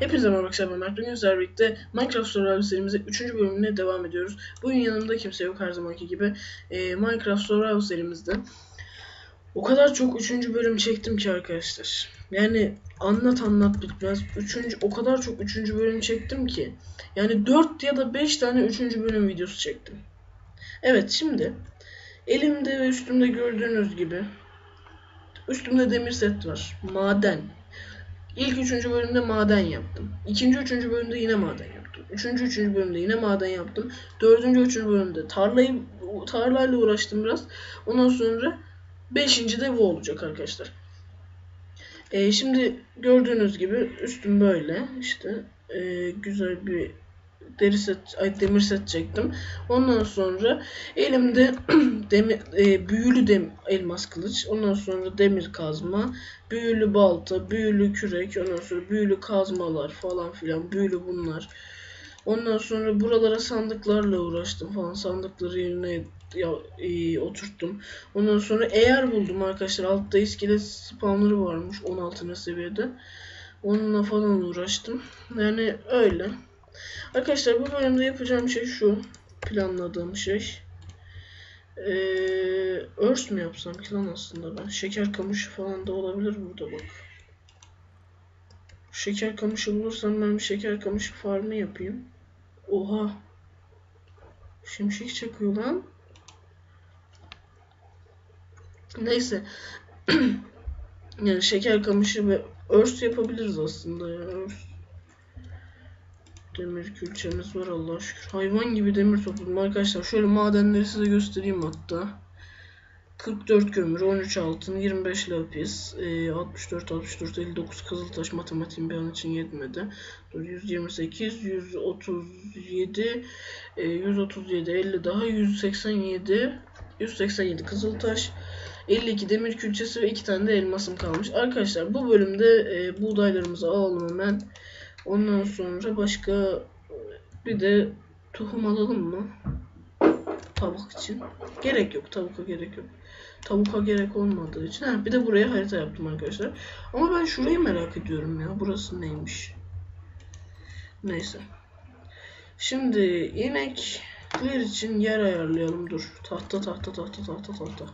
Hepinize merhaba arkadaşlar Mert Bugün sizlerle birlikte Minecraft Survival serimize 3. bölümüne devam ediyoruz. Bugün yanımda kimse yok her zamanki gibi. Ee, Minecraft Survival serimizde o kadar çok 3. bölüm çektim ki arkadaşlar. Yani anlat anlat bitmez. 3. o kadar çok 3. bölüm çektim ki. Yani 4 ya da 5 tane 3. bölüm videosu çektim. Evet şimdi elimde ve üstümde gördüğünüz gibi üstümde demir set var. Maden. İlk üçüncü bölümde maden yaptım. İkinci üçüncü bölümde yine maden yaptım. Üçüncü üçüncü bölümde yine maden yaptım. Dördüncü üçüncü bölümde tarlayı tarlayla uğraştım biraz. Ondan sonra beşinci de bu olacak arkadaşlar. Ee, şimdi gördüğünüz gibi üstüm böyle işte ee, güzel bir deri set, ay demir set çektim. Ondan sonra elimde demir, e, büyülü dem, elmas kılıç, ondan sonra demir kazma, büyülü balta, büyülü kürek, ondan sonra büyülü kazmalar falan filan, büyülü bunlar. Ondan sonra buralara sandıklarla uğraştım falan. Sandıkları yerine ya, e, oturttum. Ondan sonra eğer buldum arkadaşlar. Altta iskelet spawnları varmış 16. seviyede. Onunla falan uğraştım. Yani öyle. Arkadaşlar bu bölümde yapacağım şey şu. Planladığım şey. Ee, örs mü yapsam ki lan aslında ben? Şeker kamışı falan da olabilir burada bak. Şeker kamışı bulursam ben bir şeker kamışı farmı yapayım. Oha. Şimşek çakıyor lan. Neyse. yani şeker kamışı ve örs yapabiliriz aslında ya. Örs. Demir külçemiz var Allah'a şükür. Hayvan gibi demir topladım arkadaşlar. Şöyle madenleri size göstereyim hatta. 44 kömür, 13 altın, 25 lapis, e, 64, 64, 59 kızıltaş matematiğim bir an için yetmedi. Dur, 128, 137, e, 137, 50 daha, 187, 187 kızıltaş, 52 demir külçesi ve 2 tane de elmasım kalmış. Arkadaşlar bu bölümde e, buğdaylarımızı alalım hemen. Ondan sonra başka bir de tohum alalım mı? Tavuk için. Gerek yok. Tavuka gerek yok. Tavuka gerek olmadığı için. Ha, bir de buraya harita yaptım arkadaşlar. Ama ben şurayı merak ediyorum ya. Burası neymiş? Neyse. Şimdi inekler için yer ayarlayalım. Dur. Tahta tahta tahta tahta tahta.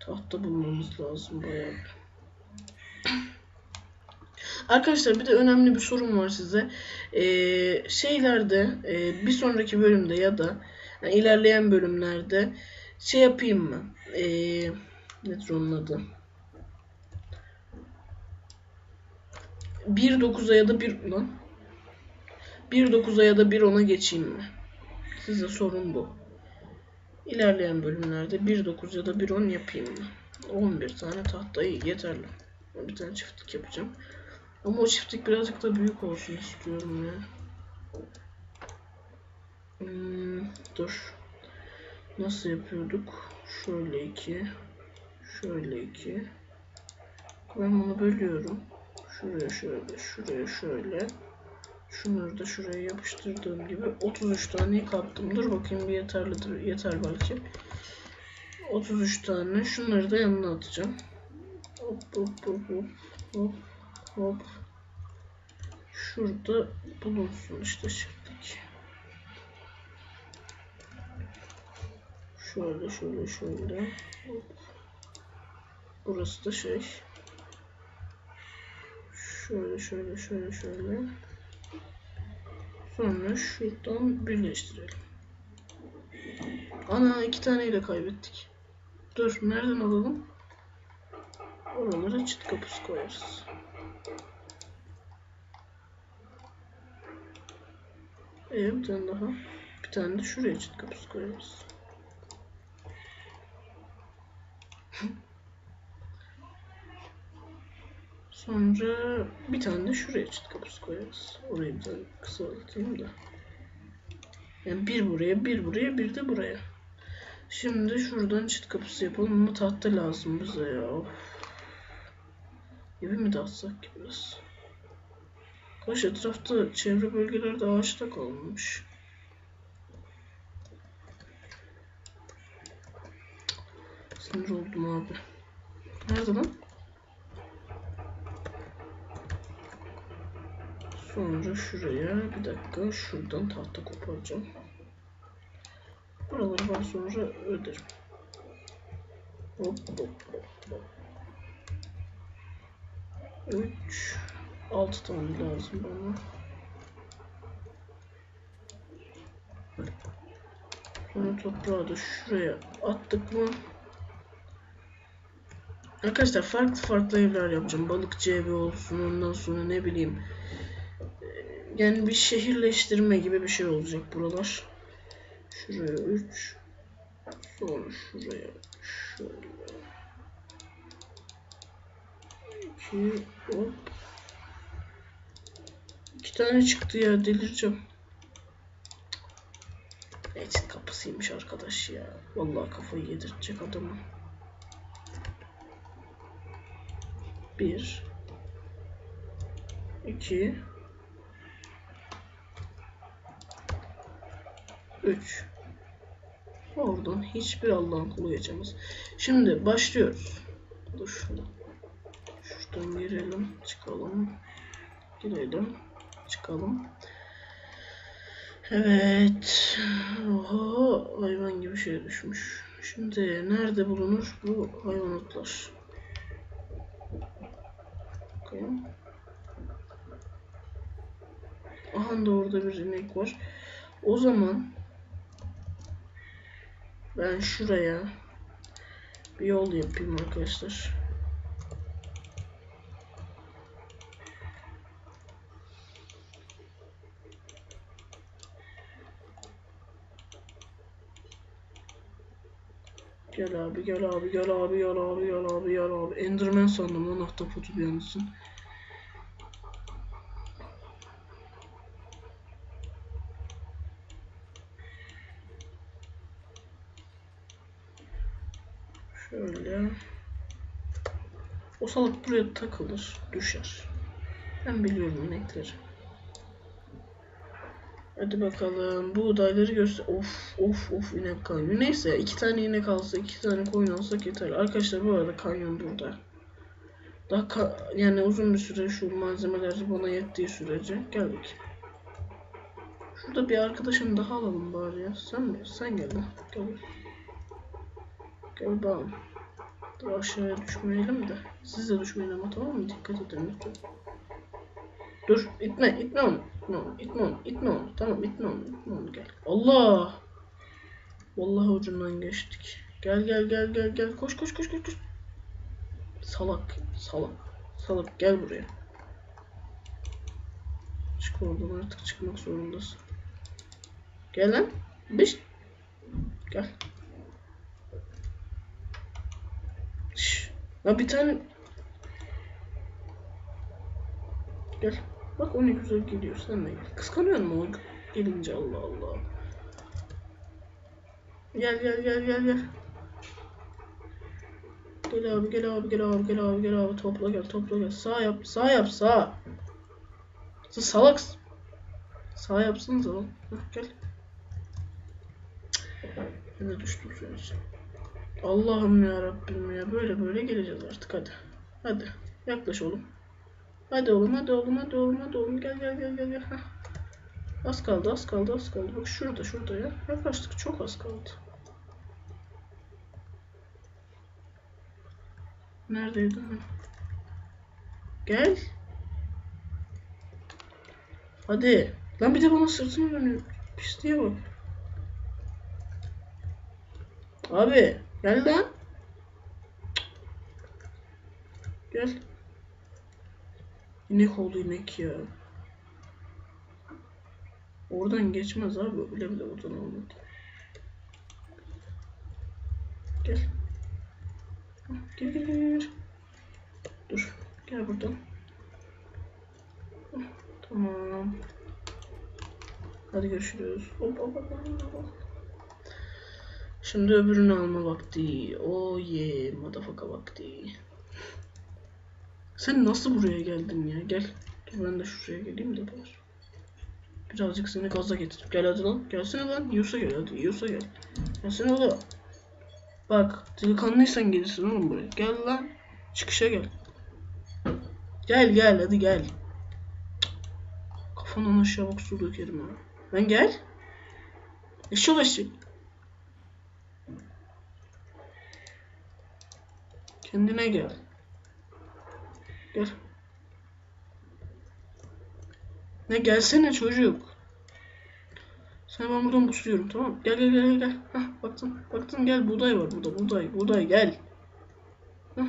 Tahta bulmamız lazım bayağı. Arkadaşlar bir de önemli bir sorum var size. Ee, şeylerde e, bir sonraki bölümde ya da yani ilerleyen bölümlerde şey yapayım mı? Ee, nedir onun adı? 1.9'a ya da 1 lan 1.9'a ya da 1.10'a geçeyim mi? Size sorun bu. İlerleyen bölümlerde 1.9 ya da 1.10 yapayım mı? 11 tane tahtayı yeterli. Bir tane çiftlik yapacağım. Ama o çiftlik birazcık da büyük olsun istiyorum ya. Hmm, dur. Nasıl yapıyorduk? Şöyle iki. Şöyle iki. Ben bunu bölüyorum. Şuraya şöyle, şuraya şöyle. Şunları da şuraya yapıştırdığım gibi 33 tane kaptım. Dur bakayım bir yeterlidir. Yeter belki. 33 tane. Şunları da yanına atacağım. Hop hop hop hop hop hop. Şurada bulunsun işte çiftlik. Şöyle şöyle şöyle. Hop. Burası da şey. Şöyle şöyle şöyle şöyle. Sonra şuradan birleştirelim. Ana iki taneyle kaybettik. Dur nereden alalım? Oralara çit kapısı koyarız. Ee, bir tane daha. Bir tane de şuraya çit kapısı koyarız. Sonra bir tane de şuraya çit kapısı koyarız. Orayı bir tane kısaltayım da. Yani bir buraya, bir buraya, bir de buraya. Şimdi şuradan çit kapısı yapalım ama tahta lazım bize ya. Of. Evi mi dağıtsak ki biraz? Kaç etrafta çevre bölgelerde ağaçta kalmış. Sinir oldum abi. Nerede lan? Sonra şuraya bir dakika şuradan tahta koparacağım. Buraları ben sonra öderim. Hop hop hop hop. 3 6 tane lazım bana. Sonra toprağı da şuraya attık mı? Arkadaşlar farklı farklı evler yapacağım. Balıkçı evi olsun ondan sonra ne bileyim. Ee, Yani bir şehirleştirme gibi bir şey olacak buralar. Şuraya 3 Sonra şuraya şöyle 2 hop İki tane çıktı ya delireceğim. Exit kapısıymış arkadaş ya. Vallahi kafayı yedirtecek adamı. Bir. iki, Üç. Oradan hiçbir Allah'ın kulu geçemez. Şimdi başlıyoruz. Dur şuradan. Şuradan girelim. Çıkalım. Girelim. Çıkalım. Evet. Oha hayvan gibi şey düşmüş. Şimdi nerede bulunur bu hayvanatlar? Bakayım. Aha da orada bir inek var. O zaman ben şuraya bir yol yapayım arkadaşlar. Gel abi gel abi gel abi gel abi gel abi gel abi. Enderman sandım lan ahtapotu bir anısın. Şöyle. O salak buraya takılır, düşer. Ben biliyorum inekleri. Hadi bakalım. Buğdayları göster. Of of of inek kanyon. Neyse iki tane inek alsa iki tane koyun alsak yeter. Arkadaşlar bu arada kanyon burada. Daha ka- yani uzun bir süre şu malzemeler bana yettiği sürece gel bakayım. Şurada bir arkadaşım daha alalım bari ya. Sen mi? Sen gel lan. Gel. Gel bakalım. Dur aşağıya düşmeyelim de. Siz de düşmeyin ama tamam mı? Dikkat edin lütfen. Dur itme itme onu. İtme onu itme onu itme onu. Tamam itme onu itme onu gel. Allah. Vallahi ucundan geçtik. Gel gel gel gel gel koş koş koş koş koş. Salak salak salak gel buraya. Çık oradan artık çıkmak zorundasın. Gel lan. Biş. Gel. Şş. Ya bir tane Gel. Bak o ne güzel geliyor. Sen de gel. Kıskanıyor mu gelince Allah Allah. Gel gel gel gel gel. Gel abi gel abi gel abi gel abi gel abi topla gel topla gel. Sağ yap sağ yap sağ. Sen salak. Sağ yapsın lan. Hah, gel. Ben de düştüm senin için. Allah'ım ya Rabbim ya böyle böyle geleceğiz artık hadi. Hadi yaklaş oğlum. Hadi oğlum hadi oğlum hadi oğlum hadi oğlum gel gel gel gel gel. Az kaldı az kaldı az kaldı. Bak şurada şurada ya. Yaklaştık çok az kaldı. Neredeydi? Gel. Hadi. Lan bir de bana sırtını dönüyor. Pisliğe bak. Abi gel lan. Gel. İnek oldu inek ya. Oradan geçmez abi. Bile bile oradan olmadı. Gel. Gel gel gel. Dur. Gel buradan. Tamam. Hadi görüşürüz. Hop hop, hop. Şimdi öbürünü alma vakti. Oh yeah, motherfucker vakti. Sen nasıl buraya geldin ya? Gel. Dur ben de şuraya geleyim de bari. Birazcık seni gaza getirip gel hadi lan. Gelsene lan. Yiyorsa gel hadi. Yiyorsa gel. Gelsene oğlum. Bak delikanlıysan gelirsin oğlum buraya. Gel lan. Çıkışa gel. Gel gel hadi gel. kafandan aşağı bak su dökerim ha. Lan gel. Eşşol eşek. Kendine gel. Gel. Ne gelsene çocuk. Sen ben buradan busluyorum tamam? Gel gel gel gel. Hah baktın baktın gel buğday var burada buğday buğday gel. Hah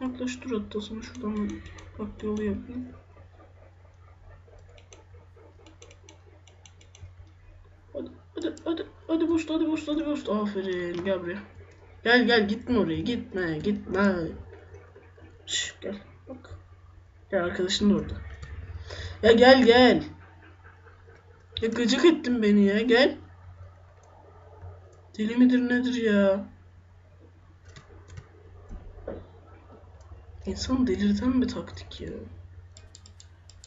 yaklaş dur hatta sana şuradan bak yolu yapayım. Hadi hadi hadi hadi boş hadi boş hadi boş. Aferin gel buraya. Gel gel gitme oraya gitme gitme. Şş, gel Gel arkadaşın da orada. Ya gel gel. Ya gıcık ettin beni ya gel. Deli midir nedir ya? İnsan delirten bir taktik ya.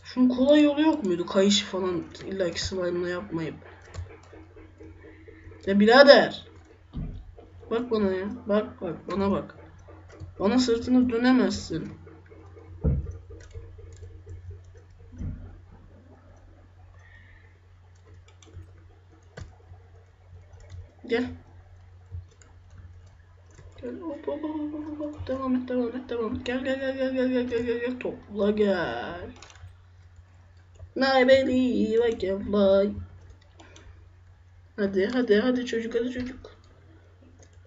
Şunun kolay yolu yok muydu? Kayışı falan illaki slime'la yapmayıp. Ya birader. Bak bana ya. Bak bak bana bak. Bana sırtını dönemezsin. Gel. Gel hop hop hop hop hop devam et devam et devam et gel gel gel gel gel gel gel gel topla gel. I believe I can fly. Hadi hadi hadi çocuk hadi çocuk.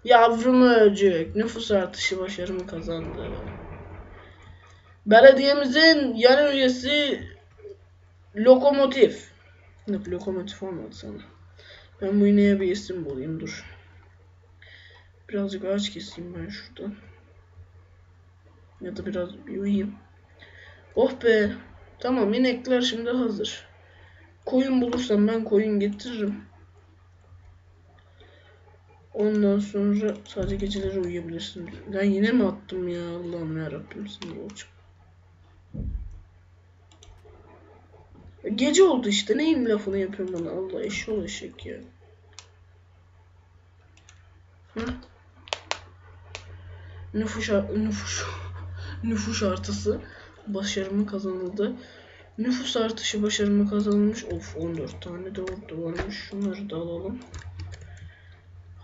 Yavrum ölecek. Nüfus artışı başarımı kazandı. Belediyemizin yan üyesi Lokomotif. Yok lokomotif olmadı sana. Ben bu ineğe bir isim bulayım dur. Birazcık ağaç keseyim ben şuradan. Ya da biraz bir uyuyayım. Oh be. Tamam inekler şimdi hazır. Koyun bulursam ben koyun getiririm. Ondan sonra sadece geceleri uyuyabilirsin. Ben yine mi attım ya Allah'ım ya Rabbim sinir olacağım. Gece oldu işte neyin lafını yapıyorum bana Allah eşşoğlu eşek ya. Hı? Nüfus, nüfus, nüfus artısı başarımı kazanıldı. Nüfus artışı başarımı kazanılmış. Of 14 tane de orada varmış. Şunları da alalım.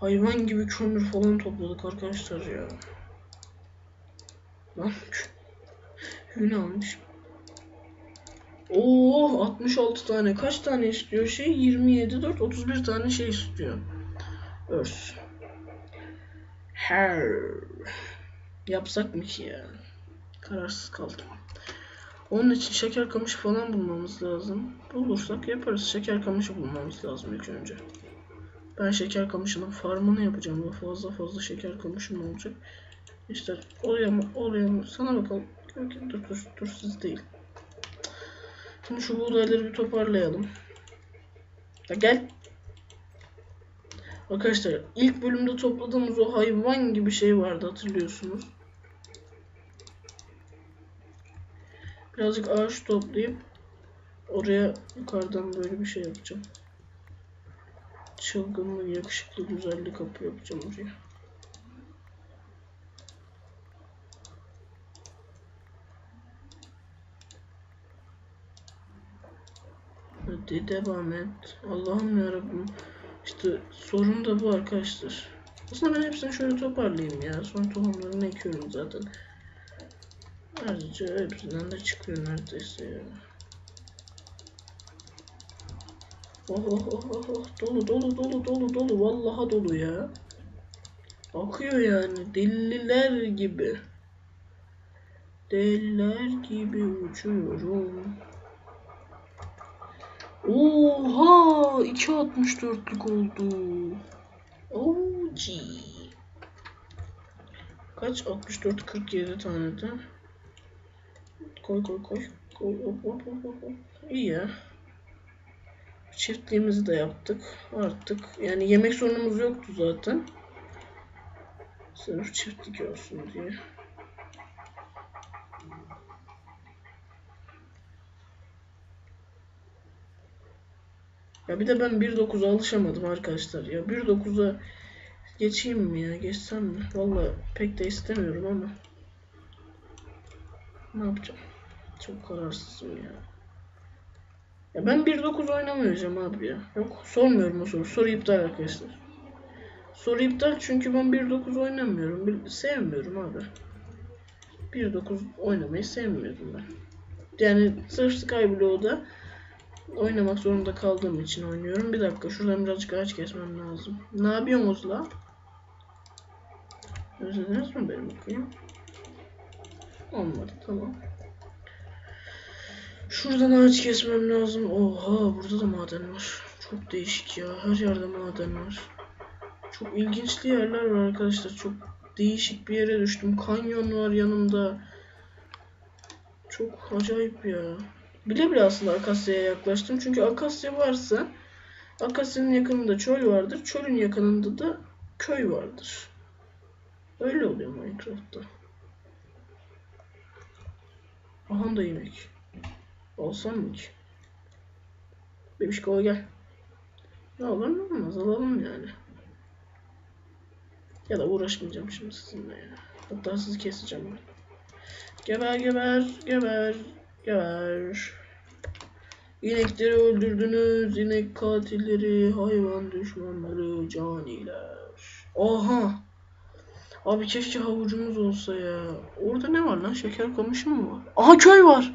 Hayvan gibi kömür falan topladık arkadaşlar ya. Lan Hüne almış. Oo 66 tane. Kaç tane istiyor şey? 27 4 31 tane şey istiyor. Örs. Her. Yapsak mı ki ya? Kararsız kaldım. Onun için şeker kamışı falan bulmamız lazım. Bulursak yaparız. Şeker kamışı bulmamız lazım ilk önce. Ben şeker kamışının farmını yapacağım. Fazla fazla şeker kamışım olacak. İşte oraya mı oraya mı? Sana bakalım. Dur dur, dur siz değil. Şimdi şu buğdayları bir toparlayalım. Ya gel. Arkadaşlar ilk bölümde topladığımız o hayvan gibi şey vardı hatırlıyorsunuz. Birazcık ağaç toplayıp oraya yukarıdan böyle bir şey yapacağım. Çılgınlık, yakışıklı, güzellik kapı yapacağım oraya. Hadi devam et. Allah'ım yarabbim. İşte sorun da bu arkadaşlar. Aslında ben hepsini şöyle toparlayayım ya. Son tohumlarını ekiyorum zaten. Ayrıca hepsinden de çıkıyor neredeyse ya. Oh oh oh oh oh dolu dolu dolu dolu dolu vallaha dolu ya. Akıyor yani deliler gibi. Deliler gibi uçuyorum. Oha 2.64'lük oldu. OG. Kaç? 64 47 tane de. Koy koy koy. Koy hop hop hop hop. İyi ya. Çiftliğimizi de yaptık. Artık yani yemek sorunumuz yoktu zaten. Sırf çiftlik olsun diye. Ya bir de ben 1.9'a alışamadım arkadaşlar. Ya 1.9'a geçeyim mi ya? Geçsem mi? Valla pek de istemiyorum ama. Ne yapacağım? Çok kararsızım ya. Ya ben 1.9 oynamayacağım abi ya. Yok sormuyorum o soru. Soru iptal arkadaşlar. Soru iptal çünkü ben 1.9 oynamıyorum. Sevmiyorum abi. 1.9 oynamayı sevmiyorum ben. Yani sırf Skyblock'da oynamak zorunda kaldığım için oynuyorum. Bir dakika şuradan birazcık ağaç kesmem lazım. Ne yapıyorsunuz la? Özlediniz mi benim bakayım? Olmadı tamam. Şuradan ağaç kesmem lazım. Oha burada da maden var. Çok değişik ya. Her yerde maden var. Çok ilginçli yerler var arkadaşlar. Çok değişik bir yere düştüm. Kanyon var yanımda. Çok acayip ya. Bile bile aslında Akasya'ya yaklaştım. Çünkü Akasya varsa Akasya'nın yakınında çöl vardır. Çölün yakınında da köy vardır. Öyle oluyor Minecraft'ta. Aha da yemek. Alsam mı ki? Bebişko gel. Ne olur ne olmaz alalım yani. Ya da uğraşmayacağım şimdi sizinle ya. Hatta sizi keseceğim ben. Geber geber geber geber. İnekleri öldürdünüz. inek katilleri, hayvan düşmanları, caniler. Oha! Abi keşke havucumuz olsa ya. Orada ne var lan? Şeker kamışı mı var? Aha köy var.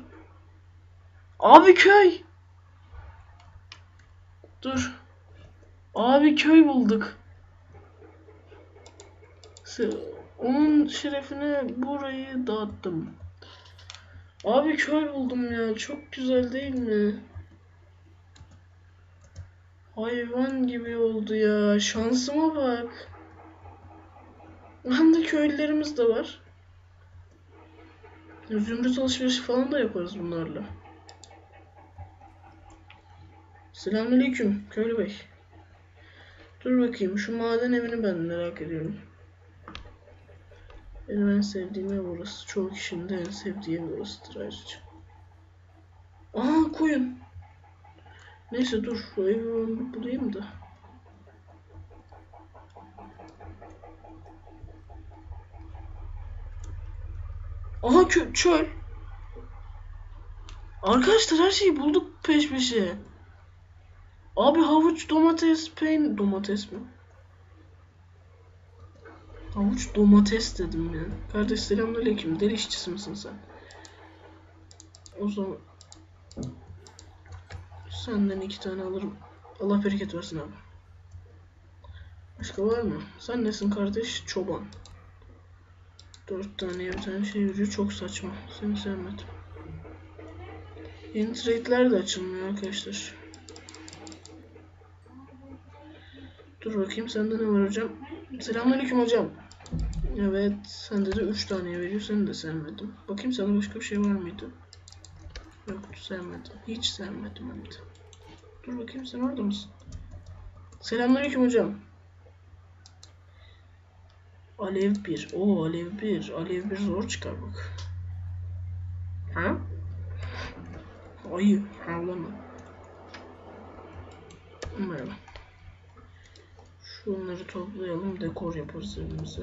Abi köy. Dur. Abi köy bulduk. Onun şerefine burayı dağıttım. Abi köy buldum ya. Çok güzel değil mi? Hayvan gibi oldu ya. Şansıma bak. Hem de köylülerimiz de var. Zümrüt alışverişi falan da yaparız bunlarla. Selamünaleyküm köylü bey. Dur bakayım şu maden evini ben merak ediyorum. Benim en sevdiğim ev burası. Çoğu kişinin de en sevdiği ev burasıdır ayrıca. Aa koyun. Neyse dur şu evi bulayım da. Aha çöl. Arkadaşlar her şeyi bulduk peş peşe. Abi havuç, domates, peynir, domates mi? Havuç domates dedim ya. Kardeş selamünaleyküm. Deli işçisi misin sen? O zaman senden iki tane alırım. Allah bereket versin abi. Başka var mı? Sen nesin kardeş? Çoban. Dört taneye bir tane şey veriyor. Çok saçma. Seni sevmedim. Yeni trade'ler de açılmıyor arkadaşlar. Dur bakayım sende ne var hocam? Selamünaleyküm hocam. Evet, sende de 3 tane veriyor. Seni de sevmedim. Bakayım sana başka bir şey var mıydı? Yok, sevmedim. Hiç sevmedim hem de. Dur bakayım sen orada mısın? Selamünaleyküm hocam. Alev 1. Oo Alev 1. Alev 1 zor çıkar bak. Ha? Ayı. Havlama. Merhaba. Şunları toplayalım. Dekor yaparız evimize.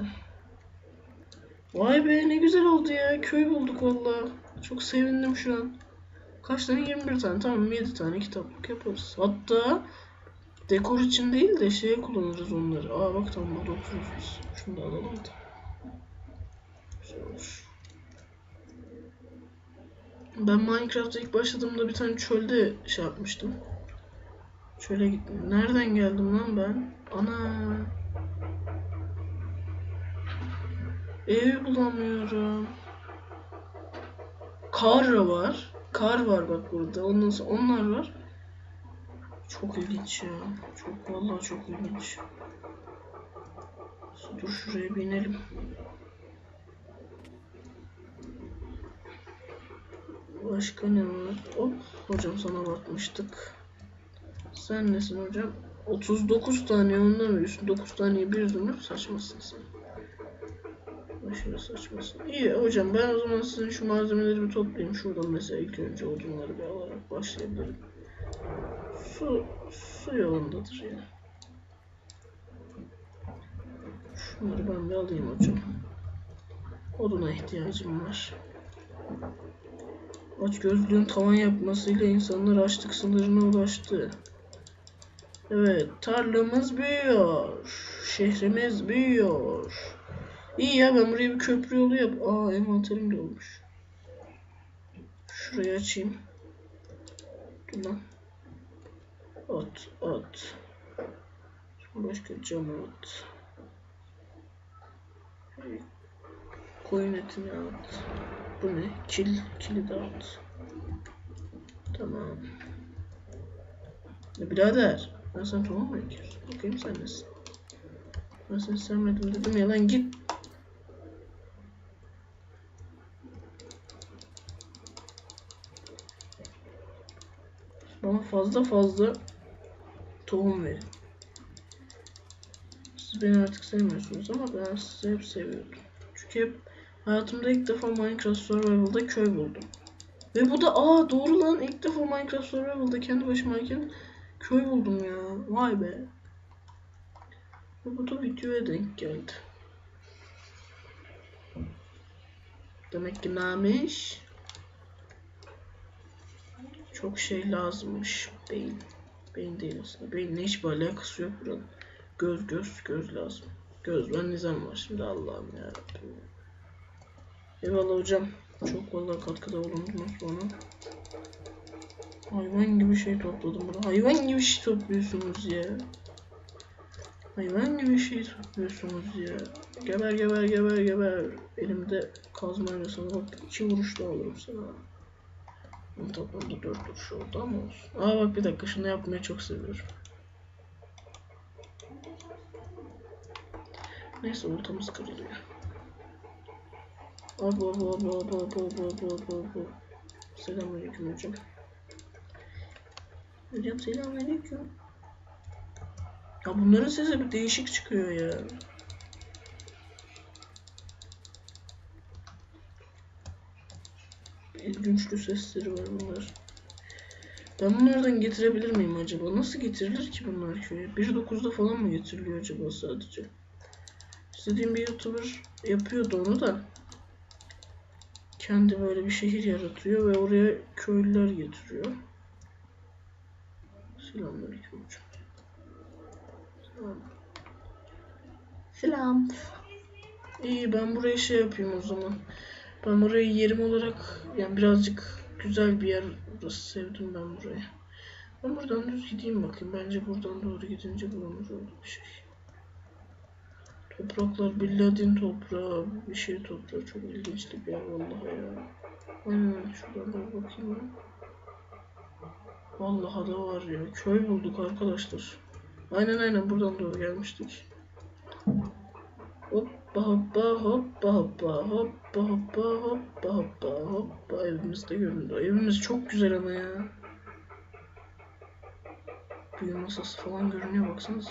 Vay be ne güzel oldu ya. Köy bulduk valla. Çok sevindim şu an. Kaç tane? 21 tane. Tamam 7 tane kitaplık yaparız. Hatta dekor için değil de şeye kullanırız onları. Aa bak tamam burada otururuz biz. Şunu da alalım da. Ben Minecraft'a ilk başladığımda bir tane çölde şey yapmıştım. Çöle gittim. Nereden geldim lan ben? Ana. Ev bulamıyorum. Kar var. Kar var bak burada. Ondan sonra onlar var. Çok ilginç ya. Çok vallahi çok ilginç. Dur şuraya bir inelim. Başka ne var? Hop hocam sana bakmıştık. Sen nesin hocam? 39 tane ondan veriyorsun. 9 taneye bir zümrüt saçmasın sen. Aşırı saçmasın. İyi hocam ben o zaman sizin şu malzemeleri bir toplayayım. Şuradan mesela ilk önce odunları bir alarak başlayabilirim. Su, su yolundadır ya. Şunları ben bir alayım hocam. Oduna ihtiyacım var. Aç gözlüğün tavan yapmasıyla insanlar açlık sınırına ulaştı. Evet, tarlamız büyüyor. Şehrimiz büyüyor. İyi ya ben buraya bir köprü yolu yap. Aa envanterim de olmuş. Şurayı açayım. Dur lan. At, at. Başka cam at. Koyun etini at. Bu ne? Kil, kili de at. Tamam. Ya birader. Ben sana tamam mı ekiyorsun? Bakayım sen nesin? Ben seni sevmedim dedim ya lan git. Bana fazla fazla tohum verin. Siz beni artık sevmiyorsunuz ama ben sizi hep seviyordum. Çünkü hep hayatımda ilk defa Minecraft Survival'da köy buldum. Ve bu da aa doğru lan ilk defa Minecraft Survival'da kendi başımayken köy buldum ya. Vay be. Bu da videoya denk geldi. Demek ki neymiş? Çok şey lazımmış. Beyin. Beyin değil aslında. Beyinle hiçbir alakası yok buranın. Göz göz göz lazım. Göz ben nizam var şimdi Allah'ım ya Rabbim. Eyvallah hocam. Çok vallahi katkıda bulundunuz bana. Hayvan gibi şey topladım bunu. Hayvan gibi şey topluyorsunuz ya. Hayvan gibi şey topluyorsunuz ya. Geber geber geber geber. Elimde kazmayla sana bak iki vuruş da alırım sana. Bunu toplamda dört vuruş oldu ama olsun. Aa bak bir dakika şunu yapmayı çok seviyorum. Neyse oltamız kırılıyor. Abi abi abi abi abi abi abi abi. Selamünaleyküm hocam. Hocam selamünaleyküm. Ya bunların sesi bir değişik çıkıyor ya. İlginçli sesleri var bunlar. Ben bunlardan getirebilir miyim acaba? Nasıl getirilir ki bunlar köye? 1.9'da falan mı getiriliyor acaba sadece? İstediğim bir YouTuber yapıyordu onu da. Kendi böyle bir şehir yaratıyor ve oraya köylüler getiriyor. Selamünaleyküm hocam. Selam. İyi ben buraya şey yapayım o zaman. Ben burayı yerim olarak yani birazcık güzel bir yer burası sevdim ben burayı. Ben buradan düz gideyim bakayım. Bence buradan doğru gidince buramız oldu bir şey. Topraklar billadin toprağı, bir şey toprağı çok ilginçli bir yer vallahi ya. Aynen şuradan bakayım ben. Vallahi da var ya. Köy bulduk arkadaşlar. Aynen aynen buradan doğru gelmiştik. Hoppa hoppa hoppa hoppa hoppa hoppa hoppa hoppa hoppa evimiz de göründü. Evimiz çok güzel ama ya. Büyü masası falan görünüyor baksanıza.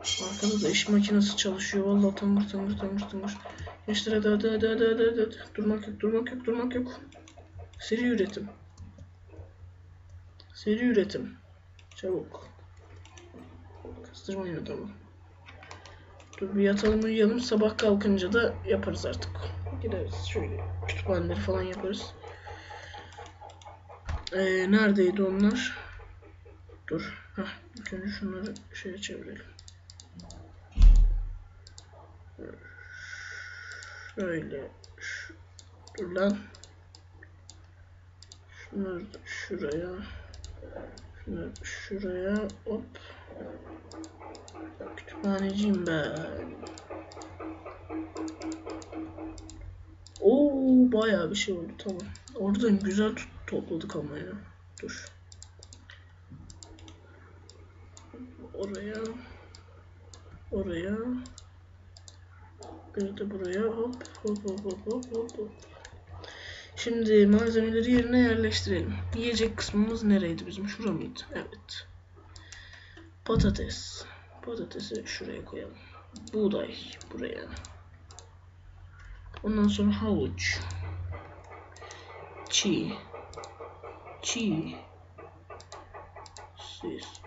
Arkada da iş makinesi çalışıyor. Vallahi tangır tangır tangır tangır. Gençler hadi hadi hadi hadi hadi hadi. Durmak yok durmak yok durmak yok. Seri üretim. Seri üretim. Çabuk. Kıstırmayın adamı. Dur bir yatalım uyuyalım. Sabah kalkınca da yaparız artık. Gideriz şöyle kütüphaneleri falan yaparız. Ee, neredeydi onlar? Dur. Heh, ilk önce şunları şeye çevirelim. Şöyle. Dur lan. Şunları şuraya. Şunları şuraya. Hop. Kütüphaneciyim ben. Oo bayağı bir şey oldu tamam. Oradan güzel topladık ama ya. Dur. Oraya. Oraya. Bir de buraya hop hop hop hop hop hop. Şimdi malzemeleri yerine yerleştirelim. Yiyecek kısmımız nereydi bizim? Şura mıydı? Evet. Patates. Patatesi şuraya koyalım. Buğday buraya. Ondan sonra havuç. Çiğ. Çiğ.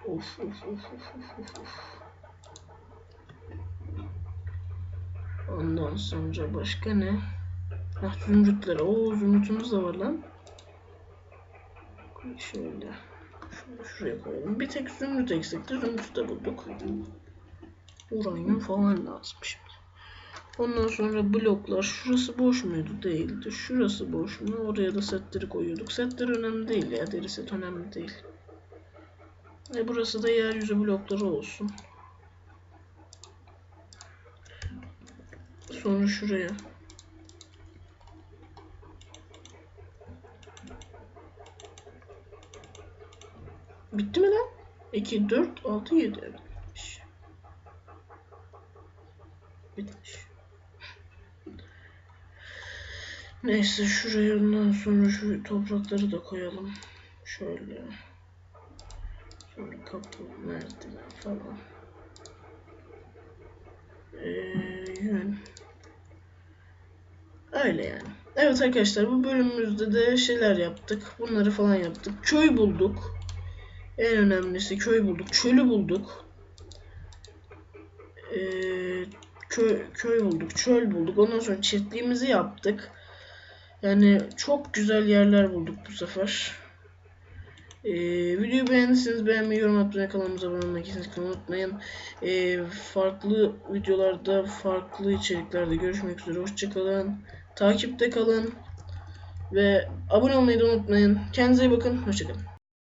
Of of of of of of of. Ondan sonra başka ne? Hah zümrütler. Oo zümrütümüz de var lan. Şöyle. Şunu şuraya koyalım. Bir tek zümrüt eksikti. Zümrütü de bulduk. Uranyum falan lazım şimdi. Ondan sonra bloklar. Şurası boş muydu? Değildi. Şurası boş mu? Oraya da setleri koyuyorduk. Setler önemli değil ya. Deri set önemli değil. E burası da yeryüzü blokları olsun. Sonra şuraya. Bitti mi lan? 2, 4, 6, 7. Evet, bitmiş. Bitmiş. Neyse şuraya ondan sonra şu toprakları da koyalım. Şöyle. Sonra kapı, merdiven falan. Ee, yön. Öyle yani. Evet arkadaşlar bu bölümümüzde de şeyler yaptık. Bunları falan yaptık. Köy bulduk. En önemlisi köy bulduk. Çölü bulduk. Ee, köy, köy bulduk. Çöl bulduk. Ondan sonra çiftliğimizi yaptık. Yani çok güzel yerler bulduk bu sefer. Ee, videoyu beğendiyseniz beğenmeyi, yorum atmayı, kanalımıza abone olmayı unutmayın. Ee, farklı videolarda, farklı içeriklerde görüşmek üzere. Hoşçakalın. Takipte kalın. Ve abone olmayı da unutmayın. Kendinize iyi bakın. Hoşçakalın.